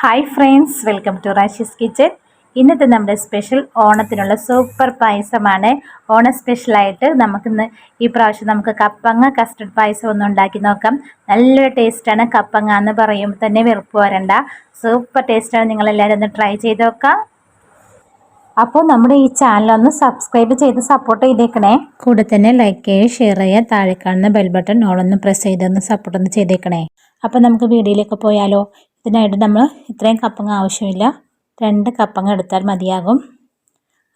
Hi friends welcome to Rashi's kitchen ഇന്നത്തെ നമ്മുടെ special ഓണത്തിനുള്ള super പായസമാണ്. ഓണ സ്പെഷ്യലായിട്ട് നമുക്കിന്ന് ഈ പ്രാവശ്യം നമുക്ക് കപ്പങ്ങ കസ്റ്റഡ് പായസം ഒന്ന് ഉണ്ടാക്കി നോക്കാം. നല്ലൊരു ടേസ്റ്റാണ് കപ്പങ്ങ എന്ന് പറയുമ്പോൾ തന്നെ വെറുപ്പ് വരണ്ട. സൂപ്പർ ടേസ്റ്റാണ് നിങ്ങളെല്ലാവരും ഒന്ന് ട്രൈ ചെയ്ത് നോക്കാം. അപ്പോൾ നമ്മുടെ ഈ ചാനൽ ഒന്ന് സബ്സ്ക്രൈബ് ചെയ്ത് സപ്പോർട്ട് ചെയ്തേക്കണേ. കൂടെ തന്നെ ലൈക്ക് ചെയ്യുക ഷെയർ ചെയ്യുക താഴെ കാണുന്ന ബെൽ ബട്ടൺ ഓളൊന്ന് പ്രസ് ചെയ്തൊന്ന് സപ്പോർട്ടൊന്ന് ചെയ്തേക്കണേ. അപ്പോൾ നമുക്ക് വീഡിയോയിലേക്ക് പോയാലോ? ഇതിനായിട്ട് നമ്മൾ ഇത്രയും കപ്പങ്ങ ആവശ്യമില്ല. രണ്ട് കപ്പങ്ങ എടുത്താൽ മതിയാകും.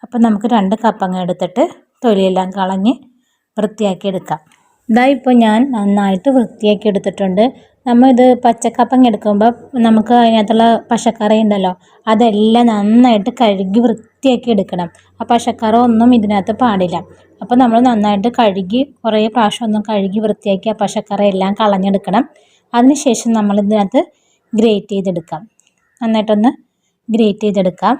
അപ്പം നമുക്ക് രണ്ട് കപ്പങ്ങ എടുത്തിട്ട് തൊലിയെല്ലാം കളഞ്ഞ് വൃത്തിയാക്കി എടുക്കാം. ഇതാ ഇപ്പോൾ ഞാൻ നന്നായിട്ട് വൃത്തിയാക്കി എടുത്തിട്ടുണ്ട്. നമ്മൾ ഇത് പച്ചക്കപ്പങ്ങ എടുക്കുമ്പോൾ നമുക്ക് അതിനകത്തുള്ള പശക്കറി ഉണ്ടല്ലോ അതെല്ലാം നന്നായിട്ട് കഴുകി വൃത്തിയാക്കി എടുക്കണം. ആ പശക്കറ ഒന്നും ഇതിനകത്ത് പാടില്ല. അപ്പോൾ നമ്മൾ നന്നായിട്ട് കഴുകി കുറേ പ്രാവശ്യം ഒന്നും കഴുകി വൃത്തിയാക്കി ആ പശക്കറ എല്ലാം കളഞ്ഞെടുക്കണം. അതിനുശേഷം നമ്മൾ ഇതിനകത്ത് ഗ്രേറ്റ് ചെയ്തെടുക്കാം. നന്നായിട്ടൊന്ന് ഗ്രേറ്റ് ചെയ്തെടുക്കാം.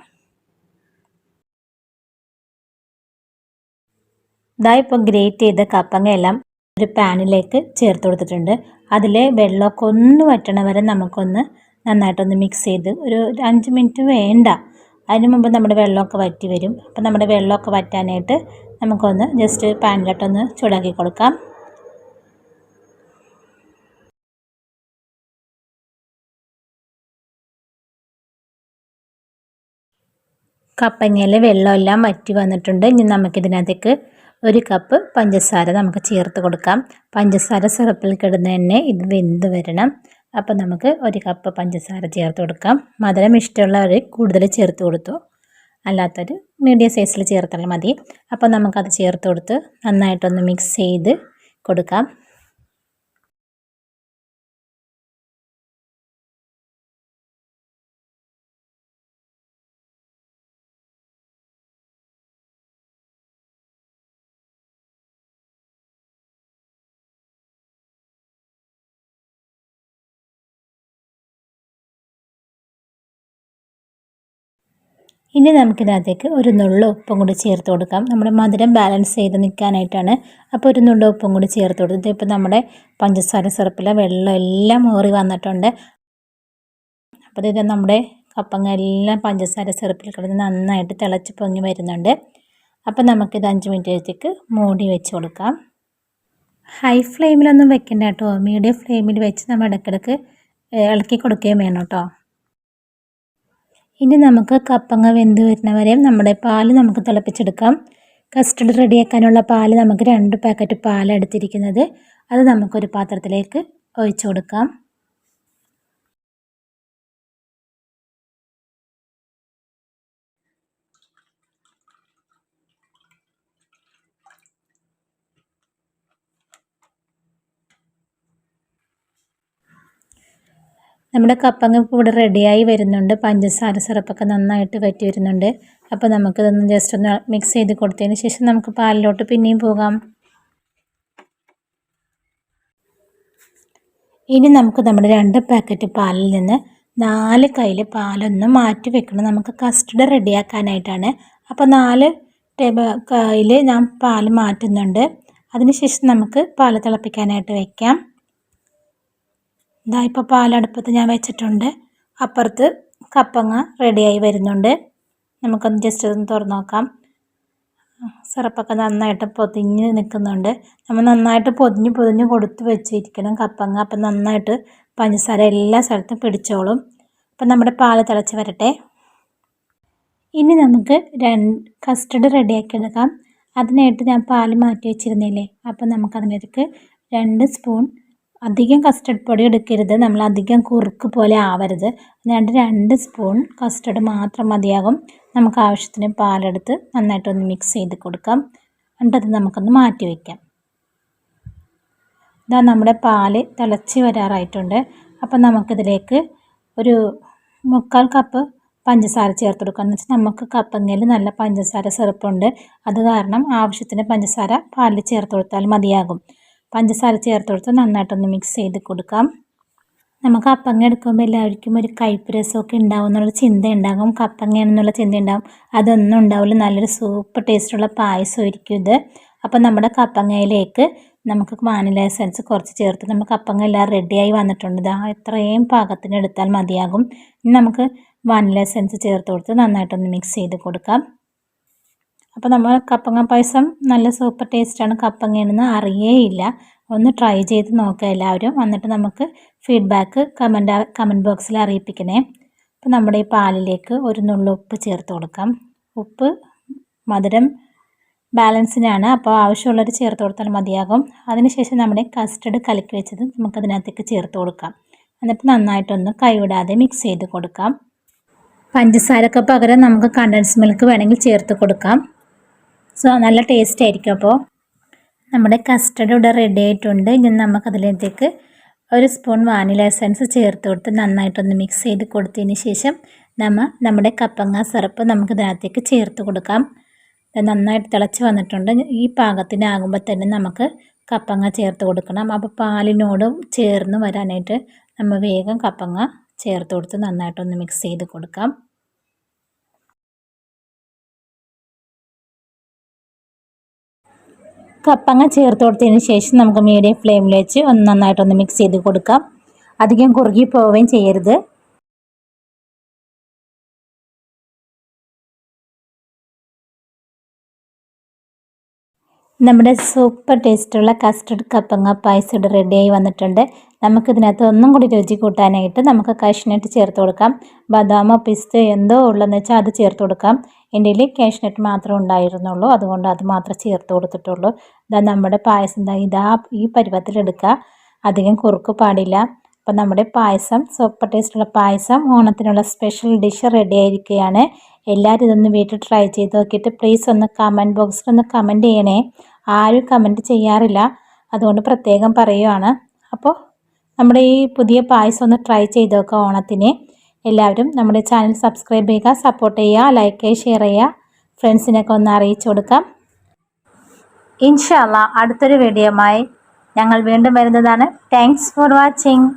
ഇതാ ഇപ്പോൾ ഗ്രേറ്റ് ചെയ്ത കപ്പങ്ങ എല്ലാം ഒരു പാനിലേക്ക് ചേർത്ത് കൊടുത്തിട്ടുണ്ട്. അതിലെ വെള്ളമൊക്കെ ഒന്ന് വറ്റണ വരെ നമുക്കൊന്ന് നന്നായിട്ടൊന്ന് മിക്സ് ചെയ്ത് ഒരു അഞ്ച് മിനിറ്റ് വേണ്ട. അതിന് മുമ്പ് നമ്മുടെ വെള്ളമൊക്കെ വറ്റി വരും. അപ്പോൾ നമ്മുടെ വെള്ളമൊക്കെ വറ്റാനായിട്ട് നമുക്കൊന്ന് ജസ്റ്റ് പാനിലോട്ടൊന്ന് ചൂടാക്കി കൊടുക്കാം. കപ്പങ്ങയിലെ വെള്ളമെല്ലാം വറ്റി വന്നിട്ടുണ്ട്. ഇനി നമുക്കിതിനകത്തേക്ക് ഒരു കപ്പ് പഞ്ചസാര നമുക്ക് ചേർത്ത് കൊടുക്കാം. പഞ്ചസാര സിറപ്പിൽ കിടന്ന് തന്നെ ഇത് വെന്ത് വരണം. അപ്പോൾ നമുക്ക് ഒരു കപ്പ് പഞ്ചസാര ചേർത്ത് കൊടുക്കാം. മധുരം ഇഷ്ടമുള്ളവർ കൂടുതൽ ചേർത്ത് കൊടുത്തു. അല്ലാത്തൊരു മീഡിയം സൈസിൽ ചേർത്താൽ മതി. അപ്പോൾ നമുക്കത് ചേർത്ത് കൊടുത്ത് നന്നായിട്ടൊന്ന് മിക്സ് ചെയ്ത് കൊടുക്കാം. ഇനി നമുക്കിതിനകത്തേക്ക് ഒരു നുള്ള ഉപ്പും കൂടി ചേർത്ത് കൊടുക്കാം. നമ്മുടെ മധുരം ബാലൻസ് ചെയ്ത് നിൽക്കാനായിട്ടാണ്. അപ്പോൾ ഒരു നുള്ള ഉപ്പും കൂടി ചേർത്ത് കൊടുത്തിട്ട് ഇപ്പോൾ നമ്മുടെ പഞ്ചസാര സിറപ്പിലെ വെള്ളം എല്ലാം മോറി വന്നിട്ടുണ്ട്. അപ്പോൾ ഇത് നമ്മുടെ കപ്പങ്ങ എല്ലാം പഞ്ചസാര സിറപ്പിൽ കിടന്ന് നന്നായിട്ട് തിളച്ച് പൊങ്ങി വരുന്നുണ്ട്. അപ്പോൾ നമുക്കിത് അഞ്ച് മിനിറ്റത്തേക്ക് മൂടി വെച്ച് കൊടുക്കാം. ഹൈ ഫ്ലെയിമിലൊന്നും വെക്കണ്ട കേട്ടോ. മീഡിയം ഫ്ലെയിമിൽ വെച്ച് നമ്മൾ ഇടയ്ക്കിടയ്ക്ക് ഇളക്കി കൊടുക്കുകയും വേണം കേട്ടോ. ഇനി നമുക്ക് കപ്പങ്ങ വെന്ത് വരുന്നവരെ നമ്മുടെ പാൽ നമുക്ക് തിളപ്പിച്ചെടുക്കാം. കസ്റ്റർഡ് റെഡിയാക്കാനുള്ള പാൽ നമുക്ക് രണ്ട് പാക്കറ്റ് പാലെടുത്തിരിക്കുന്നത് അത് നമുക്കൊരു പാത്രത്തിലേക്ക് ഒഴിച്ചു കൊടുക്കാം. നമ്മുടെ കപ്പങ്ങ ഇപ്പോൾ ഇവിടെ റെഡിയായി വരുന്നുണ്ട്. പഞ്ചസാര സിറപ്പൊക്കെ നന്നായിട്ട് വറ്റി വരുന്നുണ്ട്. അപ്പോൾ നമുക്കിതൊന്ന് ജസ്റ്റ് ഒന്ന് മിക്സ് ചെയ്ത് കൊടുത്തതിന് ശേഷം നമുക്ക് പാലിലോട്ട് പിന്നെയും പോകാം. ഇനി നമുക്ക് നമ്മുടെ രണ്ട് പാക്കറ്റ് പാലിൽ നിന്ന് നാല് കയ്യിൽ പാലൊന്ന് മാറ്റി വെക്കണം. നമുക്ക് കസ്റ്റർഡ് റെഡിയാക്കാനായിട്ടാണ് അപ്പോൾ നാല് ടേബിൾ കയ്യിൽ ഞാൻ പാൽ മാറ്റുന്നുണ്ട്. അതിനുശേഷം നമുക്ക് പാൽ തിളപ്പിക്കാനായിട്ട് വയ്ക്കാം ഇതാ ഇപ്പോൾ പാലടുപ്പത്ത് ഞാൻ വെച്ചിട്ടുണ്ട്. അപ്പുറത്ത് കപ്പങ്ങ റെഡിയായി വരുന്നുണ്ട്. നമുക്കൊന്ന് ജസ്റ്റ് ഒന്ന് തുറന്നു നോക്കാം. സിറപ്പൊക്കെ നന്നായിട്ട് പൊതിഞ്ഞ് നിൽക്കുന്നുണ്ട്. നമ്മൾ നന്നായിട്ട് പൊതിഞ്ഞ് പൊതിഞ്ഞ് കൊടുത്ത് വെച്ചിരിക്കണം കപ്പങ്ങ. അപ്പം നന്നായിട്ട് പഞ്ചസാര എല്ലാ സ്ഥലത്തും പിടിച്ചോളും. അപ്പം നമ്മുടെ പാൽ തിളച്ച് വരട്ടെ. ഇനി നമുക്ക് രണ്ട് കസ്റ്റഡ് റെഡിയാക്കി എടുക്കാം. അതിനായിട്ട് ഞാൻ പാൽ മാറ്റി വെച്ചിരുന്നില്ലേ? അപ്പം നമുക്കതിനേക്ക് രണ്ട് സ്പൂൺ അധികം കസ്റ്റർഡ് പൊടി എടുക്കരുത്. നമ്മൾ അധികം കുറുക്ക് പോലെ ആവരുത്. അതുകൊണ്ട് രണ്ട് സ്പൂൺ കസ്റ്റർഡ് മാത്രം മതിയാകും. നമുക്ക് ആവശ്യത്തിന് പാലെടുത്ത് നന്നായിട്ടൊന്ന് മിക്സ് ചെയ്ത് കൊടുക്കാം. എന്നിട്ടത് നമുക്കൊന്ന് മാറ്റി വയ്ക്കാം ഇതാ നമ്മുടെ പാൽ തിളച്ച് വരാറായിട്ടുണ്ട്. അപ്പം നമുക്കിതിലേക്ക് ഒരു മുക്കാൽ കപ്പ് പഞ്ചസാര ചേർത്ത് കൊടുക്കുക എന്ന് വെച്ചാൽ നമുക്ക് കപ്പങ്ങയിൽ നല്ല പഞ്ചസാര സിറപ്പുണ്ട് അത് കാരണം ആവശ്യത്തിന് പഞ്ചസാര പാലിൽ ചേർത്ത് കൊടുത്താൽ മതിയാകും. പഞ്ചസാര ചേർത്ത് കൊടുത്ത് നന്നായിട്ടൊന്ന് മിക്സ് ചെയ്ത് കൊടുക്കാം. നമുക്ക് കപ്പങ്ങ എടുക്കുമ്പോൾ എല്ലാവർക്കും ഒരു കയ്പ്പ് രസമൊക്കെ ഉണ്ടാവും എന്നുള്ള ചിന്ത ഉണ്ടാകും. കപ്പങ്ങയാണെന്നുള്ള ചിന്ത ഉണ്ടാകും അതൊന്നും ഉണ്ടാവില്ല. നല്ലൊരു സൂപ്പർ ടേസ്റ്റുള്ള പായസമായിരിക്കും ഇത്. അപ്പോൾ നമ്മുടെ കപ്പങ്ങയിലേക്ക് നമുക്ക് വാനില എസൻസ് കുറച്ച് ചേർത്ത് നമുക്ക് കപ്പങ്ങ എല്ലാം റെഡിയായി വന്നിട്ടുണ്ട്. ഇതാ എത്രയും പാകത്തിന് എടുത്താൽ മതിയാകും. നമുക്ക് വാനില എസൻസ് ചേർത്ത് കൊടുത്ത് നന്നായിട്ടൊന്ന് മിക്സ് ചെയ്ത് കൊടുക്കാം. അപ്പോൾ നമ്മൾ കപ്പങ്ങ പായസം നല്ല സൂപ്പർ ടേസ്റ്റാണ് കപ്പങ്ങയെന്ന് അറിയേയില്ല. ഒന്ന് ട്രൈ ചെയ്ത് നോക്കുക എല്ലാവരും. എന്നിട്ട് നമുക്ക് ഫീഡ്ബാക്ക് കമന്റ് കമന്റ് ബോക്സിൽ അറിയിപ്പിക്കണേ. അപ്പോൾ നമ്മുടെ ഈ പാലിലേക്ക് ഒരു നുള്ളു ഉപ്പ് ചേർത്ത് കൊടുക്കാം. ഉപ്പ് മധുരം ബാലൻസിനാണ് അപ്പോൾ ആവശ്യമുള്ളത് ചേർത്ത് കൊടുത്താൽ മതിയാകും. അതിനുശേഷം നമ്മുടെ കസ്റ്റഡ് കലക്കി വെച്ചത് നമുക്കതിനകത്തേക്ക് ചേർത്ത് കൊടുക്കാം. എന്നിട്ട് നന്നായിട്ടൊന്ന് കൈവിടാതെ മിക്സ് ചെയ്ത് കൊടുക്കാം. പഞ്ചസാരക്ക് പകരം നമുക്ക് കണ്ടൻസ് മിൽക്ക് വേണമെങ്കിൽ ചേർത്ത് കൊടുക്കാം. സോ നല്ല ടേസ്റ്റ് ആയിരിക്കും അപ്പോൾ നമ്മുടെ കസ്റ്റർഡ് ഇവിടെ റെഡി ആയിട്ടുണ്ട്. ഇനി നമുക്കതിലേക്ക് ഒരു സ്പൂൺ വാനില എസൻസ് ചേർത്ത് കൊടുത്ത് നന്നായിട്ടൊന്ന് മിക്സ് ചെയ്ത് കൊടുത്തതിന് ശേഷം നമ്മൾ നമ്മുടെ കപ്പങ്ങ സിറപ്പ് നമുക്ക് ഇതിനകത്തേക്ക് ചേർത്ത് കൊടുക്കാം. നന്നായിട്ട് തിളച്ച് വന്നിട്ടുണ്ട്. ഈ പാകത്തിനാകുമ്പോൾ തന്നെ നമുക്ക് കപ്പങ്ങ ചേർത്ത് കൊടുക്കണം. അപ്പോൾ പാലിനോടും ചേർന്ന് വരാനായിട്ട് നമ്മൾ വേഗം കപ്പങ്ങ ചേർത്ത് കൊടുത്ത് നന്നായിട്ടൊന്ന് മിക്സ് ചെയ്ത് കൊടുക്കാം. കപ്പങ്ങ ചേർത്ത് കൊടുത്തതിന് ശേഷം നമുക്ക് മീഡിയം ഫ്ലെയിമിൽ വെച്ച് ഒന്ന് നന്നായിട്ടൊന്ന് മിക്സ് ചെയ്ത് കൊടുക്കാം. അധികം കുറുകി പോവുകയും ചെയ്യരുത്. നമ്മുടെ സൂപ്പർ ടേസ്റ്റുള്ള കസ്റ്റർഡ് കപ്പങ്ങ പായസം ഇവിടെ റെഡിയായി വന്നിട്ടുണ്ട്. നമുക്കിതിനകത്ത് ഒന്നും കൂടി രുചി കൂട്ടാനായിട്ട് നമുക്ക് കാഷ്നട്ട് ചേർത്ത് കൊടുക്കാം. ബദാമോ പിസ്ത എന്തോ ഉള്ളതെന്ന് വെച്ചാൽ അത് ചേർത്ത് കൊടുക്കാം. എന്റെ കയ്യിൽ കാഷ്നട്ട് മാത്രമേ ഉണ്ടായിരുന്നുള്ളൂ. അതുകൊണ്ട് അത് മാത്രം ചേർത്ത് കൊടുത്തിട്ടുള്ളൂ. ഇതാ നമ്മുടെ പായസം ഇതാ ഇതാ ഈ പരുവത്തിലെടുക്കുക അധികം കുറുക്ക് പാടില്ല. അപ്പം നമ്മുടെ പായസം സൂപ്പർ ടേസ്റ്റുള്ള പായസം ഓണത്തിനുള്ള സ്പെഷ്യൽ ഡിഷ് റെഡി ആയിരിക്കുകയാണ് എല്ലാവരും ഇതൊന്ന് വീട്ടിൽ ട്രൈ ചെയ്ത് നോക്കിയിട്ട് പ്ലീസ് ഒന്ന് കമന്റ് ബോക്സിൽ ഒന്ന് കമന്റ് ചെയ്യണേ. ആരും കമന്റ് ചെയ്യാറില്ല. അതുകൊണ്ട് പ്രത്യേകം പറയുവാണ്. അപ്പോൾ നമ്മുടെ ഈ പുതിയ പായസം ഒന്ന് ട്രൈ ചെയ്ത് നോക്കുക ഓണത്തിന്. എല്ലാവരും നമ്മുടെ ചാനൽ സബ്സ്ക്രൈബ് ചെയ്യുക സപ്പോർട്ട് ചെയ്യുക ലൈക്ക് ചെയ്യുക ഷെയർ ചെയ്യുക. ഫ്രണ്ട്സിനൊക്കെ ഒന്ന് അറിയിച്ചു കൊടുക്കാം. ഇൻഷാല്ല അടുത്തൊരു വീഡിയോമായി ഞങ്ങൾ വീണ്ടും വരുന്നതാണ്. Thanks for watching